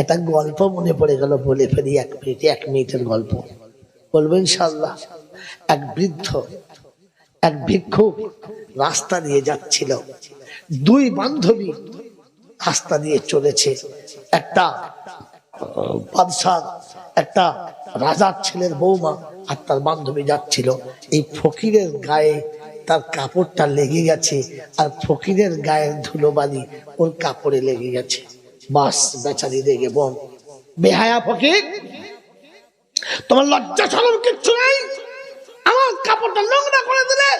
একটা গল্প মনে পড়ে গেল বলে ফেলি, এক মিনিটে, এক মিনিটের গল্প। বলব ইনশাল্লাহ এক বৃদ্ধ, এক ভিক্ষুক রাস্তা দিয়ে যাচ্ছিল। দুই বান্ধবী রাস্তা দিয়ে চলেছে। একটা বাদশাহ, একটা রাজার ছেলের বৌমা আর তার বান্ধবী যাচ্ছিল। এই ফকিরের গায়ে তার কাপড়টা লেগে গেছে আর ফকিরের গায়ের ধুলোবালি ওর কাপড়ে লেগে গেছে। বাস বেচারি রেগে বোন। বেহায়া ফকির, তোমার লজ্জা সরম কিচ্ছু নেই? আমার কাপড়টা নোংরা করে দিলে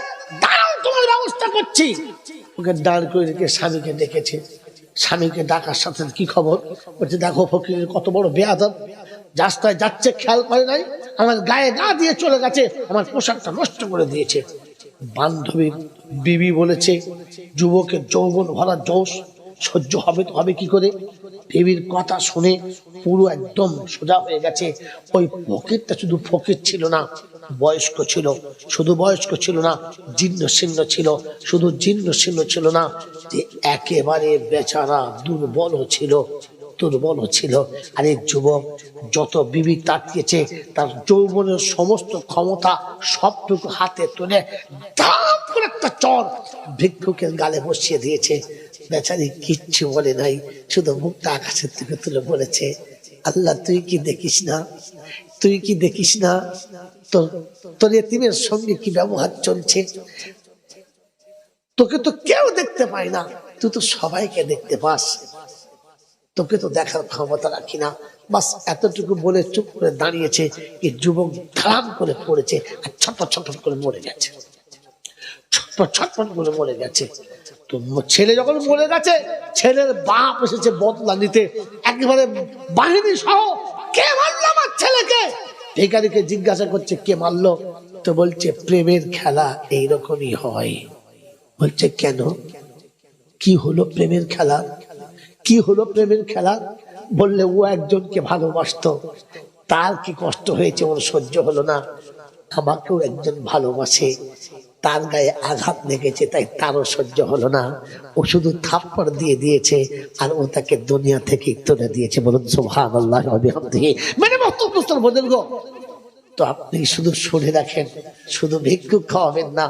দাঁড়াও, তোমার ব্যবস্থা করছি। ওকে দাঁড় করে রেখে স্বামীকে ডেকেছে। স্বামীকে ডাকার সাথে কি খবর? বলছে, দেখো ফকিরের কত বড় বেয়াদব। রাস্তায় যাচ্ছে, খেয়াল করে নাই? আমার গায়ে গা দিয়ে চলে গেছে, আমার পোশাকটা নষ্ট করে দিয়েছে। বান্ধবী বিবি বলেছে, যুবকের যৌবন ভরা জোশ সহ্য হবে তো হবে কি করে? দেবীর কথা শুনে পুরো একদম সোজা হয়ে গেছে। ওই ফকিরটা শুধু ফকির ছিল না, বয়স্ক ছিল। শুধু বয়স্ক ছিল না, জীর্ণ শীর্ণ ছিল। শুধু জীর্ণ শীর্ণ ছিল না, যে একেবারে বেচারা দুর্বল ছিল। দুর্বল ছিল। আর এই যুবক যত বিবি তাকিয়েছে, তার যৌবনের সমস্ত ক্ষমতা সবটুকু হাতে তুলে একটা চর ভিক্ষুকের গালে বসিয়ে দিয়েছে। বেচারি কিচ্ছু বলে নাই, শুধু মুখটা আকাশের থেকে তুলে বলেছে, আল্লাহ, তুই কি দেখিস না? তুই কি দেখিস না? তোর তোর সঙ্গে কি ব্যবহার চলছে? তোকে তো কেউ দেখতে পায় না। তুই তো সবাইকে দেখতে পাস। তোকে তো দেখার ক্ষমতা রাখি না। বাস এতটুকু বলে চুপ করে দাঁড়িয়েছে, এই যুবক ধারাম করে পড়েছে আর ছটপট ছটপট করে মরে গেছে। ছটপট ছটপট করে মরে গেছে। তো ছেলে যখন মরে গেছে, ছেলের বাপ এসেছে বদলা নিতে। একেবারে বাহিনী সহ কে মারলো আমার ছেলেকে? ভিখারিকে জিজ্ঞাসা করছে, কে মারলো? তো বলছে, প্রেমের খেলা এইরকমই হয়। বলছে, কেন? কি হলো প্রেমের খেলা? কি হলো প্রেমের খেলা? বললে, ও একজনকে ভালোবাসতো। তার কি কষ্ট হয়েছে, ওর সহ্য হলো না। আমাকেও একজন ভালোবাসে। তার গায়ে আঘাত লেগেছে, তাই তারও সহ্য হলো না। ও শুধু থাপ্পড় দিয়ে দিয়েছে, আর ও তাকে দুনিয়া থেকে তুলে দিয়েছে। বলুন সোহান মানে বোঝেন গো। তো আপনি শুধু শুনে রাখেন, শুধু ভিক্ষুক খাওয়াবেন না,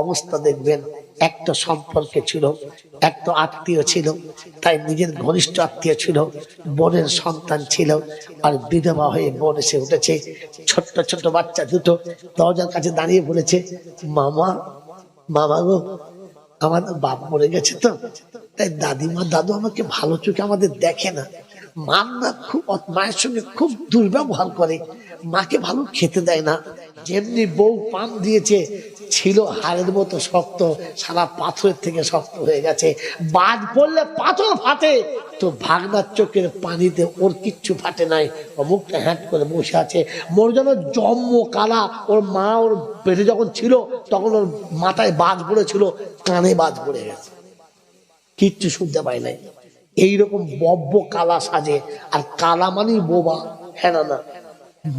অবস্থা দেখবেন একটা সম্পর্কে ছিল, একটা আত্মীয় ছিল, তাই নিজের ঘনিষ্ঠ আত্মীয় ছিল, বোনের সন্তান ছিল, আর বিধবা হয়ে বোন এসে উঠেছে। ছোট্ট ছোট্ট বাচ্চা দুটো দরজার কাছে দাঁড়িয়ে বলেছে, মামা মামা গো, আমার বাপ মরে গেছে তো, তাই দাদিমা, দাদু আমাকে ভালো চোখে আমাদের দেখে না। মা না খুব, মায়ের সঙ্গে খুব দুর্ব্যবহার করে, মাকে ভালো খেতে দেয় না। যেমনি বউ পান দিয়েছে ছিল হাড়ের মতো শক্ত, সারা পাথরের থেকে শক্ত হয়ে গেছে। বাজ পড়লে পাথর ফাটে, তো ভাগনার চোখের পানিতে ওর কিচ্ছু ফাটে নাই। ও মুখটা হ্যাট করে বসে আছে। মোর যেন জম্ম কালা, ওর মা ওর পেটে যখন ছিল, তখন ওর মাথায় বাজ পড়েছিল, কানে বাজ পড়ে গেছে। কিচ্ছু শুনতে পাই নাই। এইরকম বব্য কালা সাজে, আর কালা মানেই বোবা হ্যাঁ না।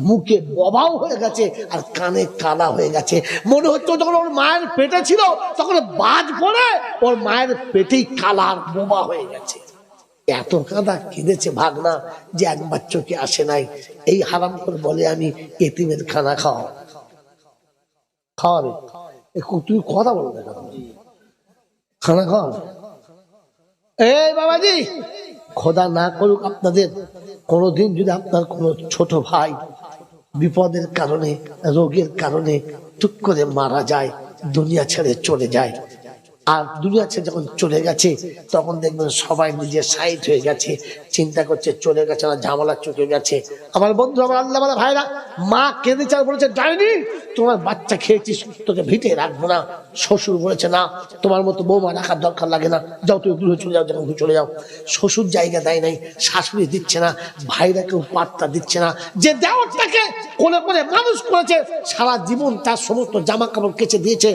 মুখে ববাও হয়ে গেছে আর কানে কালা হয়ে গেছে। মনে হচ্ছে যখন ওর মায়ের পেটে ছিল, তখন বাজ পড়ে, ওর মায়ের পেটেই কালা আর বোবা হয়ে গেছে। এত কাঁদা কেঁদেছে ভাগনা যে একবার চোখে আসে নাই। এই হারাম করে বলে, আমি এতিমের খানা খাওয়া খাওয়াবে তুমি কথা বলো খানা খাওয়াবে এই বাবাজি! খোদা না করুক আপনাদের, কোনোদিন যদি আপনার কোনো ছোট ভাই বিপদের কারণে, রোগের কারণে টুক করে মারা যায়, দুনিয়া ছেড়ে চলে যায়, আর দুনিয়া ছেড়ে যখন চলে গেছে, তখন দেখবেন সবাই নিজের সাইড হয়ে গেছে চিন্তা করছে, চলে গেছে না ঝামেলা চুকে গেছে। আমার বন্ধু, আমার আল্লাহ বলা, ভাইরা, মা কেঁদে চাল বলেছে, ডাইনি, তোমার বাচ্চা খেয়েছিস তোকে ভিটে রাখব না। শ্বশুর বলেছে, না, তোমার মতো বৌমা রাখার দরকার লাগে না। যাও, তুমি গৃহে চলে যাও, যখন চলে যাও। শ্বশুর জায়গা দেয় নাই, শাশুড়ি দিচ্ছে না, ভাইরা কেউ পাত্তা দিচ্ছে না। যে দেওয়ারটাকে কোলে করে মানুষ করেছে, সারা জীবন তার সমস্ত জামা কাপড় কেচে দিয়েছে।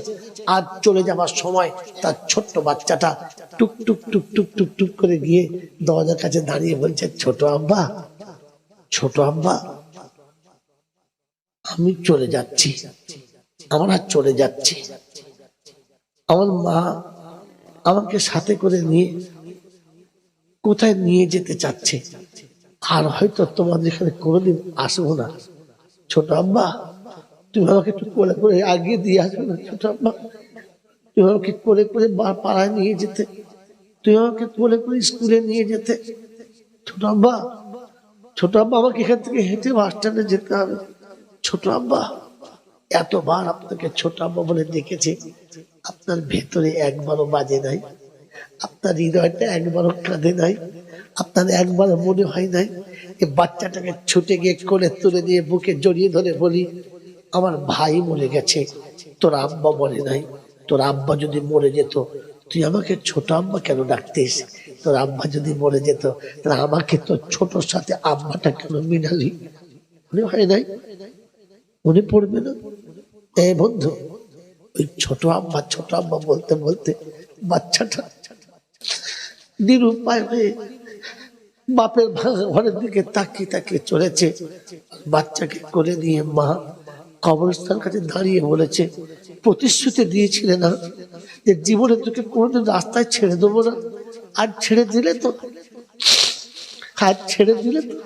আর চলে যাবার সময়, তার ছোট্ট বাচ্চাটা টুক টুক টুক টুক টুক টুক করে গিয়ে দরজার কাছে দাঁড়িয়ে বলছে, ছোট আব্বা ছোট আব্বা, আমি চলে যাচ্ছি, আমরা চলে যাচ্ছি। আমার মা আমাকে সাথে করে নিয়ে কোথায় নিয়ে যেতে চাচ্ছে? আর হয়তো তোমাদের এখানে কোনোদিন আসব না। ছোট আব্বা, তুমি আমাকে একটু করে করে আগিয়ে দিয়ে আসবে না, ছোট আব্বা? তুমি আমাকে করে করে পাড়ায় নিয়ে যেতে, তুমি আমাকে করে করে স্কুলে নিয়ে যেতে ছোট আব্বা ছোট আব্বা, আমাকে এখান থেকে হেঁটে বাস স্ট্যান্ডে যেতে হবে। ছোট আব্বা, এতবার আপনাকে ছোট আব্বা বলে দেখেছি। আপনার ভেতরে একবারও বাজে নাই। আপনার হৃদয়টা একবারও কাঁদে নাই। আপনার একবারও মনে হয় নাই। এই বাচ্চাটাকে ছুটে গিয়ে কোলে তুলে দিয়ে বুকে জড়িয়ে ধরে বলি, আমার ভাই মরে গেছে। তোর আব্বা মরে নাই। তোর আব্বা যদি মরে যেত, তুই আমাকে ছোট আব্বা কেন ডাকতিস? তোর আব্বা যদি মরে যেত, তাহলে আমাকে তোর ছোটর সাথে আব্বাটা কেন মিলালি? মনে হয় নাই? মনে পড়বে না? এ বন্ধু, ওই ছোট আব্বা ছোট আব্বা বলতে বলতে বাচ্চাটা নিরুপায় হয়ে বাপের ঘরের দিকে তাকিয়ে তাকিয়ে চলেছে। বাচ্চাকে করে নিয়ে মা কবরস্থান কাছে দাঁড়িয়ে বলেছে, প্রতিশ্রুতি দিয়েছিলে না যে জীবনে তোকে কোনোদিন রাস্তায় ছেড়ে দেবো না? আর ছেড়ে দিলে তো আর ছেড়ে দিলে তো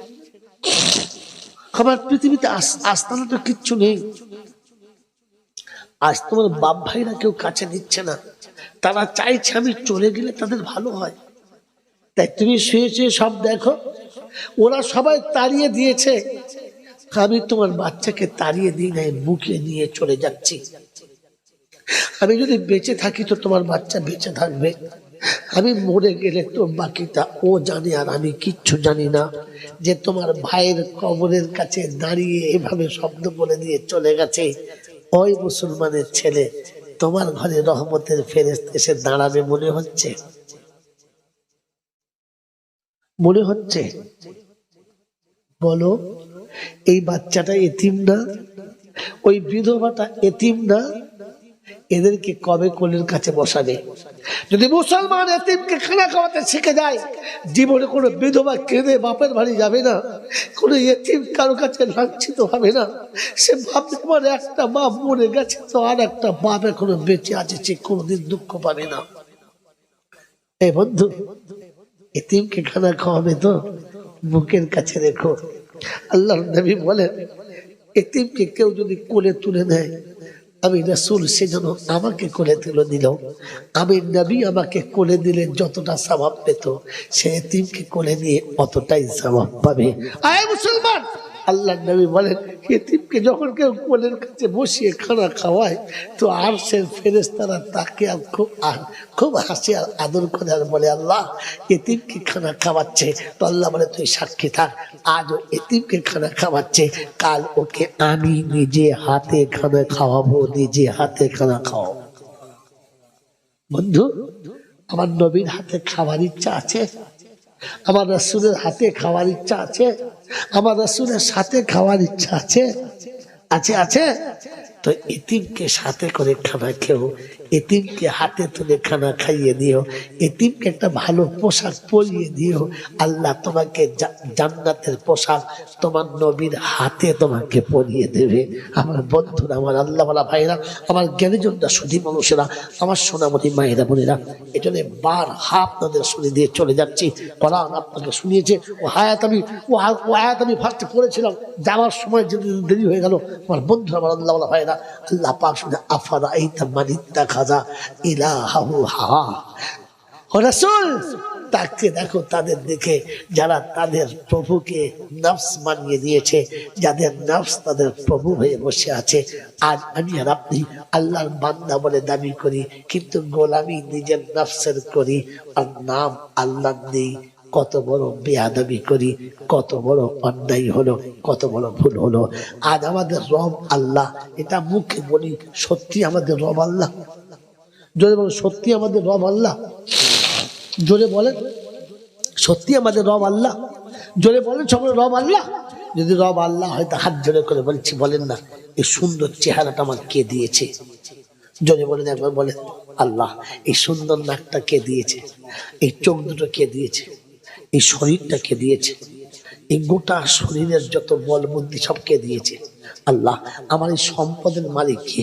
আমার পৃথিবীতে আস্তানা তো কিচ্ছু নেই। আজ তোমার বাপ ভাইরা কেউ কাছে দিচ্ছে না। তারা চাইছে আমি চলে গেলে তাদের ভালো হয়। তাই তুমি শুয়ে শুয়ে সব দেখো। ওরা সবাই তাড়িয়ে দিয়েছে। আমি তোমার বাচ্চাকে তাড়িয়ে দিই নাই, বুকে নিয়ে চলে যাচ্ছি। আমি যদি বেঁচে থাকি তো তোমার বাচ্চা বেঁচে থাকবে। আমি মরে গেলে তো বাকিটা ও জানে আর আমি কিচ্ছু জানি না যে তোমার ভাইয়ের কবরের কাছে দাঁড়িয়ে এভাবে শব্দ বলে দিয়ে চলে গেছে। ওই মুসলমানের ছেলে, তোমার ঘরে রহমতের ফেরেস্ত এসে দাঁড়াবে মনে হচ্ছে? মনে হচ্ছে? বলো, এই বাচ্চাটা এতিম না? ওই বিধবাটা এতিম না? এদেরকে কবে কোলের কাছে বসাবে যদি মুসলমান এতিমকে খানা খাওয়াতে শিখে যায়, জীবনে কোনো বিধবা কেঁদে বাপের বাড়ি যাবে না, কোনো এতিম কারও কাছে লাঞ্ছিত হবে না। সে ভাবতে আমার একটা বাপ মরে গেছে তো আর একটা বাপ এখনও বেঁচে আছে, সে কোনোদিন দুঃখ পাবে না। এই বন্ধু, এতিমকে খানা খাওয়াবে তো? বুকের কাছে রেখো। আল্লাহ নবী বলেন, এতিমকে কেউ যদি কোলে তুলে নেয় আমি রাসুল সে যেন আমাকে কোলে তুলে দিল। আমি নবী আমাকে কোলে দিলে যতটা স্বভাব পেত, সে এতিমকে কোলে নিয়ে অতটাই স্বভাব পাবে। আয় মুসলমান! আল্লাহ নবী বলেন, এতিমকে যখন কেউ কোলের কাছে বসিয়ে খানা খাওয়ায়, তো আর সে ফেরেস্তারা তাকে আর খুব খুব হাসি আর আদর করে আর বলে, আল্লাহ, এতিমকে খানা খাওয়াচ্ছে। তো আল্লাহ বলে, তুই সাক্ষী থাক আজ ও এতিমকে খানা খাওয়াচ্ছে। কাল ওকে আমি নিজে হাতে খানা খাওয়াবো, নিজে হাতে খানা খাওয়াবো। বন্ধু, আমার নবীর হাতে খাওয়ার ইচ্ছা আছে? আমার রসুলের হাতে খাওয়ার ইচ্ছা আছে? আমার রসুলের সাথে খাওয়ার ইচ্ছা আছে? আছে আছে? তো ইতিমকে সাথে করে খাবার খেও এতিমকে হাতে তুলে খানা খাইয়ে দিও। এতিমকে একটা ভালো পোশাক পরিয়ে দিও। আল্লাহ তোমাকে জান্নাতের পোশাক তোমার নবীর হাতে তোমাকে পরিয়ে দেবে। আমার বন্ধুরা, আমার আল্লাহওয়ালা ভাইরা আমার জ্ঞানীজনরা, সুধী মানুষেরা, আমার সোনামতি মায়েরা বোনেরা এজন্য বার হা আপনাদের শুনে দিয়ে চলে যাচ্ছি। কোরআন আপনাকে শুনিয়েছে, ও হায়াত আমি, ও হায়াত আমি ফার্স্টে পড়েছিলাম, যাওয়ার সময় যদি দেরি হয়ে গেল, আমার বন্ধুরা, আমার আল্লাহওয়ালা ভাইরা আল্লাহ পাক শুনে আফারা এই তা মানিত্তা খাজা ইলাহাহু হা ও রাসূল, তাকে দেখো, তাদের দেখে যারা তাদের প্রভুকে নফস মানিয়ে দিয়েছে যাদের নফস তাদের প্রভু হয়ে বসে আছে। আমি আর আপনি আল্লাহর বান্দা বলে দাবি করি, কিন্তু গোলামি নিজের নফসের করি, আর নাম আল্লাহ নেই। কত বড় বেয়াদবি করি, কত বড় অন্যায় হলো, কত বড় ভুল হলো। আজ আমাদের রব আল্লাহ, এটা মুখে বলি, সত্যি আমাদের রব আল্লাহ। জোরে বলো সত্যি আমাদের রব আল্লাহ? জোরে বলেন, সত্যি আমাদের রব আল্লাহ? জোরে বলেন, সকলে রব আল্লাহ? যদি রব আল্লাহ হয়তো হাত জোরে করে বলছি, বলেন না, এই সুন্দর চেহারাটা আমার কে দিয়েছে? জোরে বলেন, একবার বলেন, আল্লাহ, এই সুন্দর নাকটা কে দিয়েছে? এই চোখ দুটো কে দিয়েছে? এই শরীরটা কে দিয়েছে? এই গোটা শরীরের যত বল বুদ্ধি সব কে দিয়েছে? আল্লাহ, আমার এই সম্পদের মালিক কে?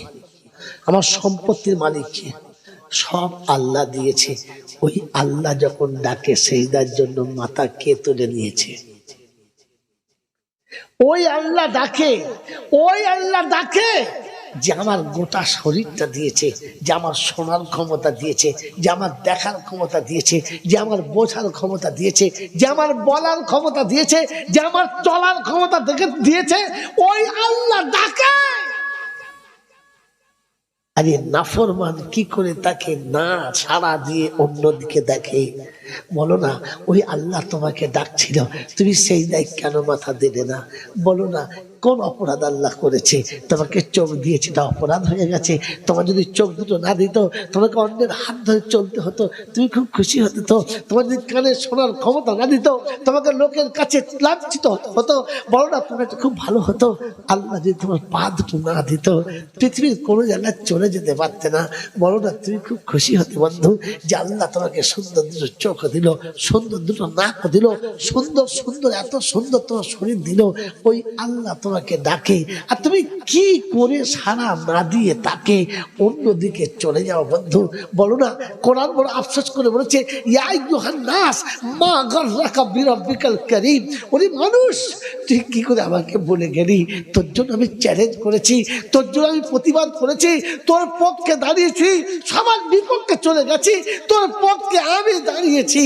আমার সম্পত্তির মালিক কে? সব আল্লাহ দিয়েছে। ওই আল্লাহ যখন ডাকে, সেইদার জন্য মাথা কে তুলে নিয়েছে? ওই আল্লাহ ডাকে, ওই আল্লাহ ডাকে যে আমার গোটা শরীরটা দিয়েছে, যে আমার শোনার ক্ষমতা দিয়েছে, যে আমার দেখার ক্ষমতা দিয়েছে, যে আমার বোঝার ক্ষমতা দিয়েছে, যে আমার বলার ক্ষমতা দিয়েছে, যে আমার চলার ক্ষমতা দিয়েছে, ওই আল্লাহ ডাকে! আরে নাফরমান কি করে তাকে না ছাড়া দিয়ে অন্যদিকে দেখে? বলো না, ওই আল্লাহ তোমাকে ডাকছিল, তুমি সেই দায় কেন মাথা দিলে না? বলো না কোন অপরাধ আল্লাহ করেছে? তোমাকে চোখ দিয়েছে তা অপরাধ হয়ে গেছে। তোমার যদি চোখ দুটো না দিত, তোমাকে অন্যের হাত ধরে চলতে হতো। তুমি খুব খুশি হতে তো? তোমার যদি কানে শোনার ক্ষমতা না দিত, তোমাকে লোকের কাছে লাঞ্ছিত হতো বলো না তোমার খুব ভালো হতো, আল্লাহ যদি তোমার পা দুটো না দিত, পৃথিবীর কোনো জায়গায় চলে যেতে পারতে না। বলো না তুমি খুব খুশি হতে বন্ধু, যে আল্লাহ তোমাকে সুন্দর দুটো চোখ দিল, সুন্দর দুটো নাক দিল, সুন্দর সুন্দর, এত সুন্দর তোমার শরীর দিল। ওই আল্লাহ তোমাকে ডাকে। আর তুমি কি করে সারা না দিয়ে তাকে অন্যদিকে চলে যাও বন্ধু? বলো না, কোরআন বড় আফসোস করে বলেছে ইয়াই নাস, মা গর্রাকা করিম। ওরে মানুষ, তুই কি করে আমাকে বলে গেলি? তোর জন্য আমি চ্যালেঞ্জ করেছি, তোর জন্য আমি প্রতিবাদ করেছি, তোর পক্ষে দাঁড়িয়েছি, সবার বিপক্ষে চলে গেছি, তোর পক্ষে আমি দাঁড়িয়েছি।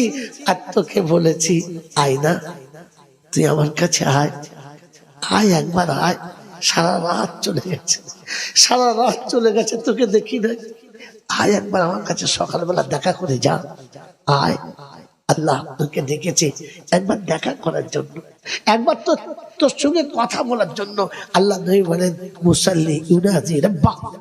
আর তোকে বলেছি আয় না তুই আমার কাছে আয়। আয় একবার আয়। সারা রাত চলে গেছে। সারা রাত চলে গেছে, তোকে দেখি নাই। আয় একবার আমার কাছে সকালবেলা দেখা করে যা। আয়। আল্লাহ তোকে ডেকেছে একবার দেখা করার জন্য। একবার তো তোর সঙ্গে কথা বলার জন্য। আল্লাহ নই বলেন, মুসাল্লি ইউনাজি রব্বা।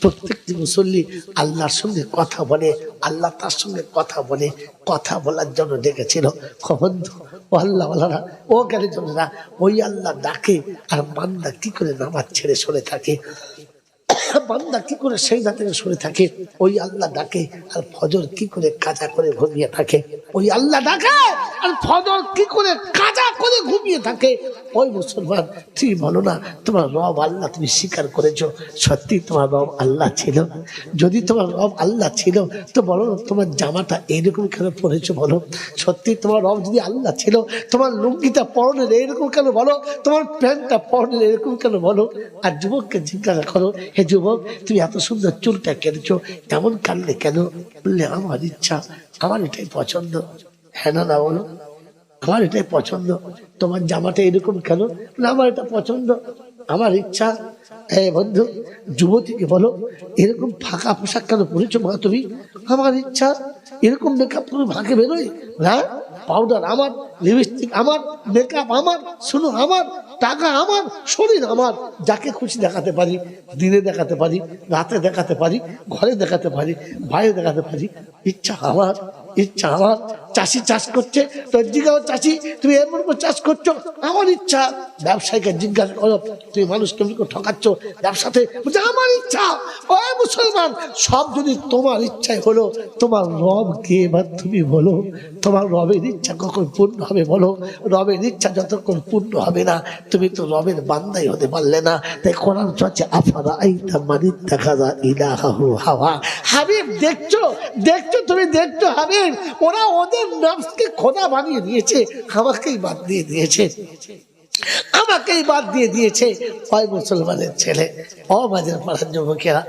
প্রত্যেকটি মুসল্লি আল্লাহর সঙ্গে কথা বলে, আল্লাহ তার সঙ্গে কথা বলে, কথা বলার জন্য ডেকেছিল। বন্ধু ও আল্লাহ ও জ্ঞানীজনেরা ওই আল্লাহ ডাকে আর মান্দা কি করে নামাজ ছেড়ে সরে থাকে? বান্দা কি করে সেই থেকে সরে থাকে? ওই আল্লাহ ডাকে, আর ফজর কি করে কাজা করে ঘুমিয়ে থাকে? ওই আল্লাহ ডাকে, আর ফজর কি করে কাজা করে ঘুমিয়ে থাকে? ওই মুসলমান, তুমি বলো না, তোমার রব আল্লাহ তুমি স্বীকার করেছ? সত্যি তোমার রব আল্লাহ ছিল? যদি তোমার রব আল্লাহ ছিল, তো বলো তোমার জামাটা এইরকম কেন পরেছো বলো? সত্যি তোমার রব যদি আল্লাহ ছিল, তোমার লুঙ্গিটা পরনের এরকম কেন বলো? তোমার প্যান্টটা পরনের এরকম কেন বলো? আর যুবককে জিজ্ঞাসা করো, হে যুবক তুমি এত সুন্দর চুলটা কেটেছো এমন কানলে কেন? বললে, আমার ইচ্ছা, আমার এটাই পছন্দ। হ্যাঁ না বলো। আমার এটাই পছন্দ। তোমার জামাটা এরকম কেন? আমার এটা পছন্দ। আমার ইচ্ছা। হ্যাঁ বন্ধু, যুবতীকে বলো, এরকম ফাঁকা পোশাক কেন পরেছো মা তুমি? আমার ইচ্ছা, এরকম মেকআপ তুমি ভাগে বেরোয়। না পাউডার আমার লিপস্টিক আমার মেকআপ আমার শুনো আমার টাকা আমার, শরীর আমার। যাকে খুশি দেখাতে পারি, দিনে দেখাতে পারি, রাতে দেখাতে পারি, ঘরে দেখাতে পারি, বাইরে দেখাতে পারি, ইচ্ছা আমার ইচ্ছা আমার। চাষি চাষ করছে, তো জিজ্ঞাসা চাষি, তুমি এমন করে চাষ করছ? আমার ইচ্ছা। ব্যবসায়ীকে জিজ্ঞাসা করো, তুমি মানুষ কেমন করে ঠকাচ্ছ ব্যবসাতে? বলছে, আমার ইচ্ছা। ও মুসলমান, সব যদি তোমার ইচ্ছায় হলো, তোমার রব কে এবার তুমি বলো? তোমার রবের ইচ্ছা কখন পূর্ণ হবে বলো? রবের ইচ্ছা যতক্ষণ পূর্ণ হবে না, তুমি তো রবের বান্দাই হতে পারলে না। তাই কোরআন চলছে আফারা আইতা মানিত দেখা যা ইলাহু হাওয়া? হাবিব, দেখছ? দেখছ তুমি, দেখছ হাবিব? ওরা ওদের নফসকে খোদা বানিয়ে দিয়েছে, আমাকেই বাদ দিয়ে দিয়েছে। আমাকেই বাদ দিয়ে দিয়েছে ওই মুসলমানের ছেলে। ও বাজার পাড়ার যুবকেরা,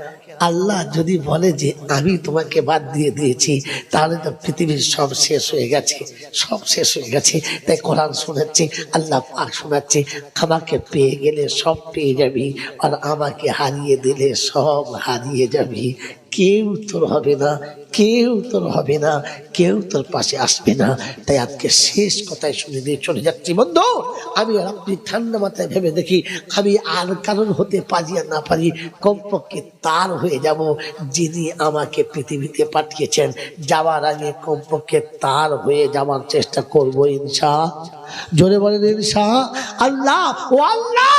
আল্লাহ যদি বলে যে আমি তোমাকে বাদ দিয়ে দিয়েছি, তাহলে তো পৃথিবীর সব শেষ হয়ে গেছে, সব শেষ হয়ে গেছে। তাই কোরআন শোনাচ্ছি, আল্লাহ পাক শোনাচ্ছি, আমাকে পেয়ে গেলে সব পেয়ে যাবি, আর আমাকে হারিয়ে দিলে সব হারিয়ে যাবি। কেউ তোর হবে না, কেউ তোর হবে না, কেউ তোর পাশে আসবে না। তাই আজকে শেষ কথায় শুনে দিয়ে চলে যাচ্ছি। বন্ধু, আমি আপনি ঠান্ডা মাথায় ভেবে দেখি, আমি আর কারণ হতে পারি আর না পারি, কমপক্ষে তার হয়ে যাব, যিনি আমাকে পৃথিবীতে পাঠিয়েছেন। যাওয়ার আগে কমপক্ষে তার হয়ে যাওয়ার চেষ্টা করব ইনশা। জোরে বলেন ইনশা। আল্লাহ, ও আল্লাহ!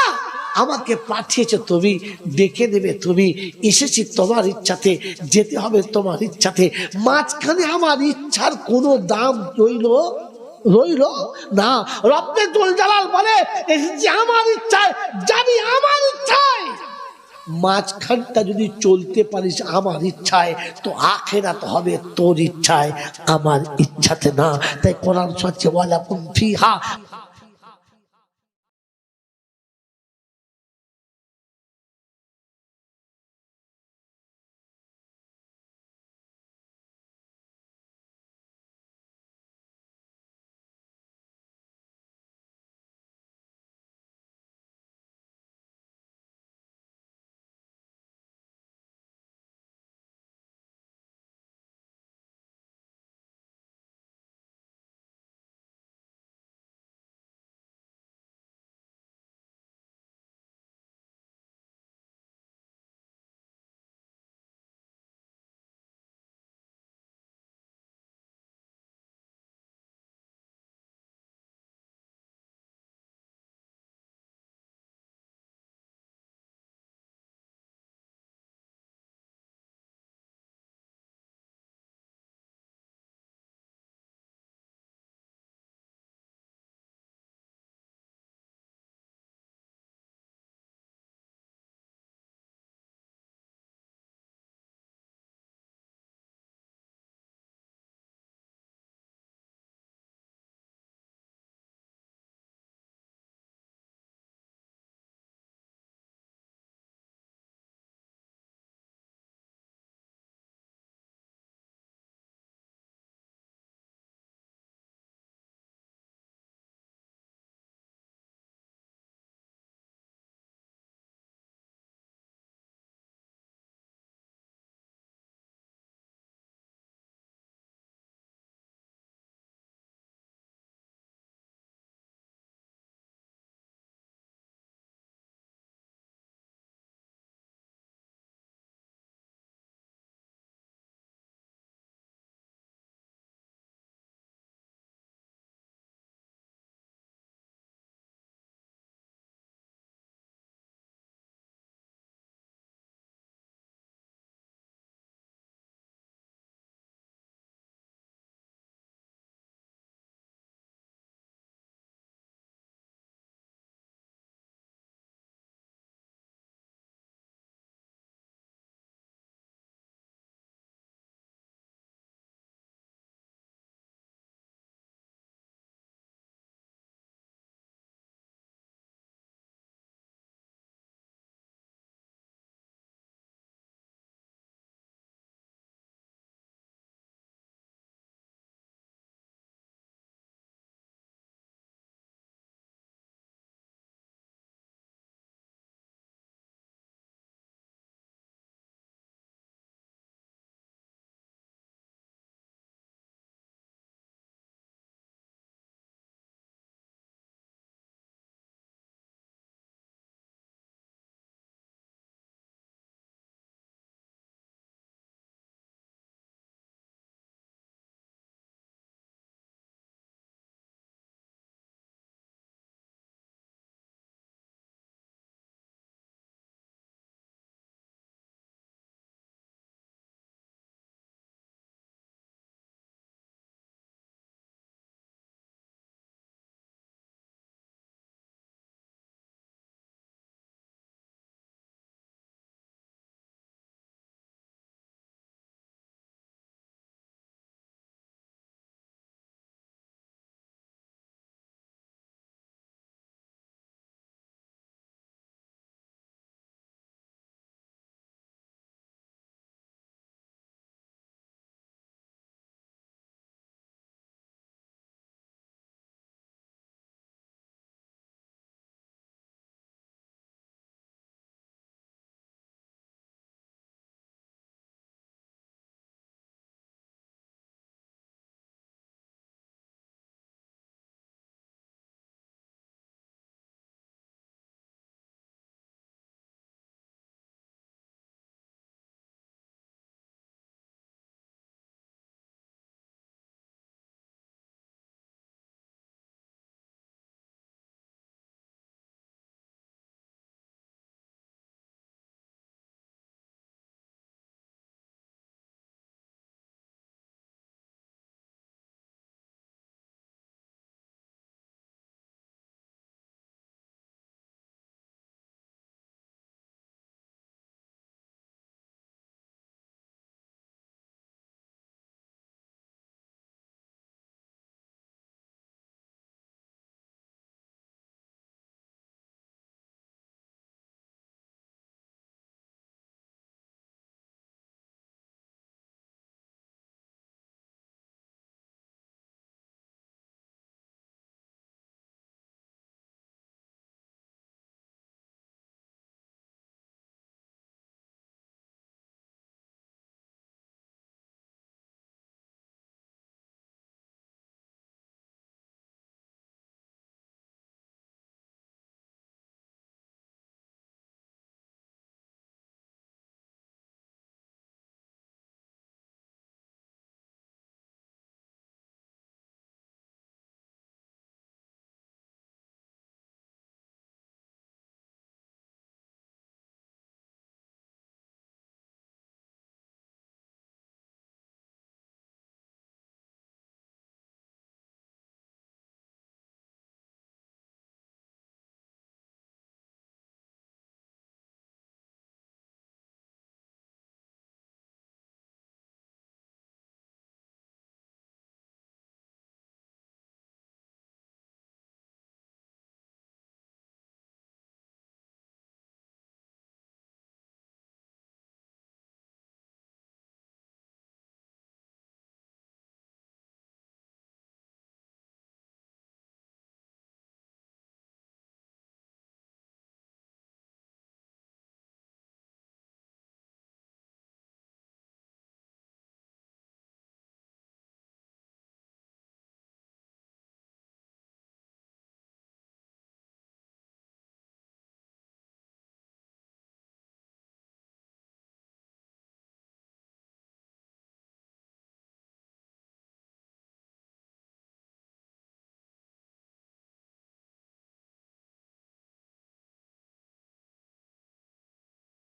আমাকে পাঠিয়েছো তুমি, ডেকে দেবে তুমি। এসেছি তোমার ইচ্ছাতে, যেতে হবে তোমার ইচ্ছাতে। মাঝখানে আমার ইচ্ছার কোনো দাম রইল রইল না। রব্বে দোল জালাল বলে, এসেছি আমার ইচ্ছায় যাবি আমার ইচ্ছায়। মাঝখানটা যদি চলতে পারিস আমার ইচ্ছায়, তো আখেরাত হবে তোর ইচ্ছায়। আমার ইচ্ছাতে না। তাই কোরআন সচ্ছে ওয়ালাকুম ফিহা